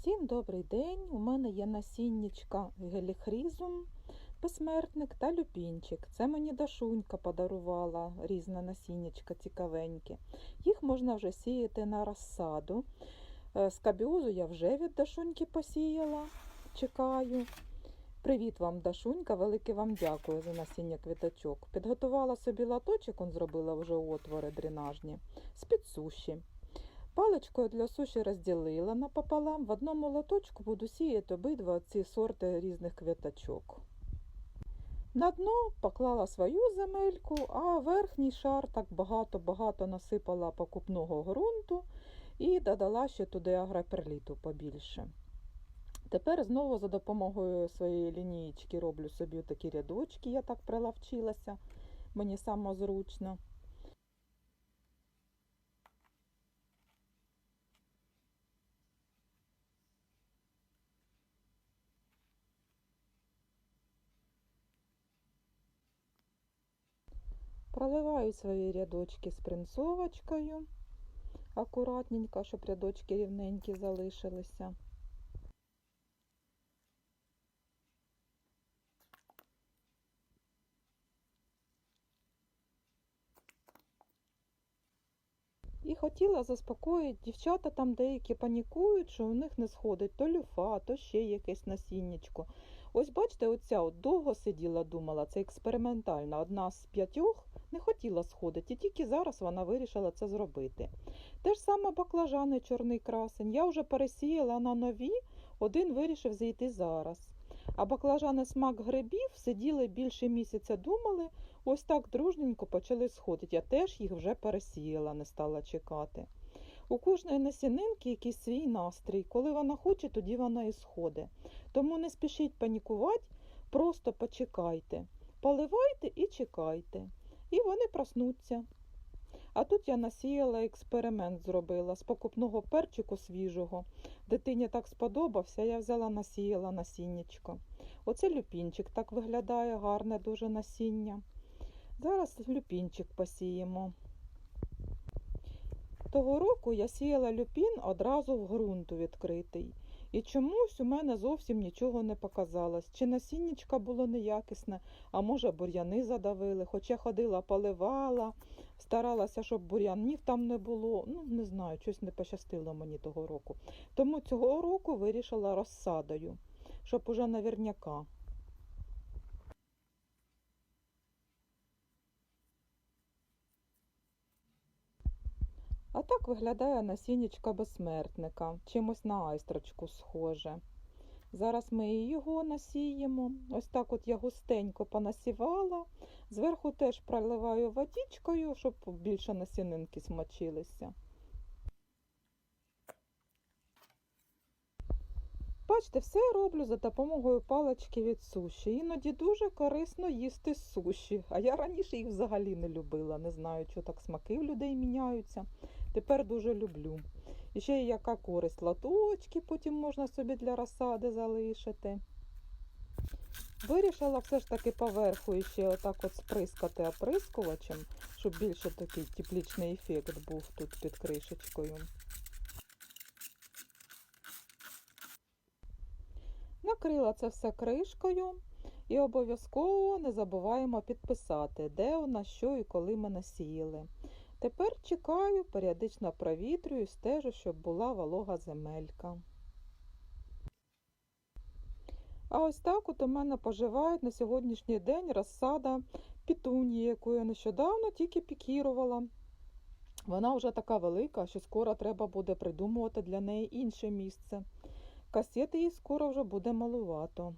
Всім добрий день! У мене є насіннячка геліхрізум, безсмертник та люпінчик. Це мені Дашунька подарувала різне насіннячка цікавеньке. Їх можна вже сіяти на розсаду. Е, Скабіозу я вже від Дашуньки посіяла. Чекаю. Привіт вам, Дашунька, велике вам дякую за насіння квіточок. Підготувала собі латочок, он зробила вже отвори дренажні, з-під суші. Паличкою для суші розділила напополам. В одному лоточку буду сіяти обидва ці сорти різних квіточок. На дно поклала свою земельку, а верхній шар так багато-багато насипала покупного ґрунту і додала ще туди агроперліту побільше. Тепер знову за допомогою своєї лінієчки роблю собі такі рядочки, я так прилавчилася, мені самозручно. Проливаю свої рядочки спринцовочкою акуратненько, щоб рядочки рівненькі залишилися. І хотіла заспокоїти дівчата там деякі панікують, що у них не сходить то люфа, то ще якесь насіннячко. Ось бачите, оця от довго сиділа, думала, це експериментальна. Одна з п'ятьох не хотіла сходити, і тільки зараз вона вирішила це зробити. Те ж саме баклажани чорний красень. Я вже пересіяла на нові, один вирішив зійти зараз. А баклажани смак грибів сиділи більше місяця, думали, ось так дружненько почали сходити. Я теж їх вже пересіяла, не стала чекати. У кожної насінинки якийсь свій настрій. Коли вона хоче, тоді вона і сходить. Тому не спішіть панікувати, просто почекайте. Поливайте і чекайте. І вони проснуться. А тут я насіяла експеримент зробила з покупного перчику свіжого. Дитині так сподобався, я взяла насіяла насіннячко. Оце люпінчик так виглядає гарне дуже насіння. Зараз люпінчик посіємо. Того року я сіяла люпін одразу в ґрунту відкритий. І чомусь у мене зовсім нічого не показалось. Чи насіннячка було неякісне, а може бур'яни задавили. хоча ходила, поливала, старалася, щоб бур'янів там не було. Ну, не знаю, щось не пощастило мені того року. Тому цього року вирішила розсадою, щоб уже наверняка. А так виглядає насіннячка безсмертника, чимось на айстрочку схоже. Зараз ми і його насіємо. Ось так от я густенько понасівала. Зверху теж проливаю водичкою, щоб більше насінинки смочилися. Бачите, все роблю за допомогою палички від суші. Іноді дуже корисно їсти суші. А я раніше їх взагалі не любила. Не знаю, що так смаки в людей міняються. Тепер дуже люблю. І ще яка користь латочки, потім можна собі для розсади залишити. Вирішила все ж таки поверху ще отак от сприскати оприскувачем, щоб більше такий теплічний ефект був тут під кришечкою. Накрила це все кришкою і обов'язково не забуваємо підписати, де у нас що і коли ми насіяли. Тепер чекаю, періодично провітрюю, стежу, щоб була волога земелька. А ось так от у мене поживають на сьогоднішній день розсада пітунії, яку я нещодавно тільки пікірувала. Вона вже така велика, що скоро треба буде придумувати для неї інше місце. Касети їй скоро вже буде малувато.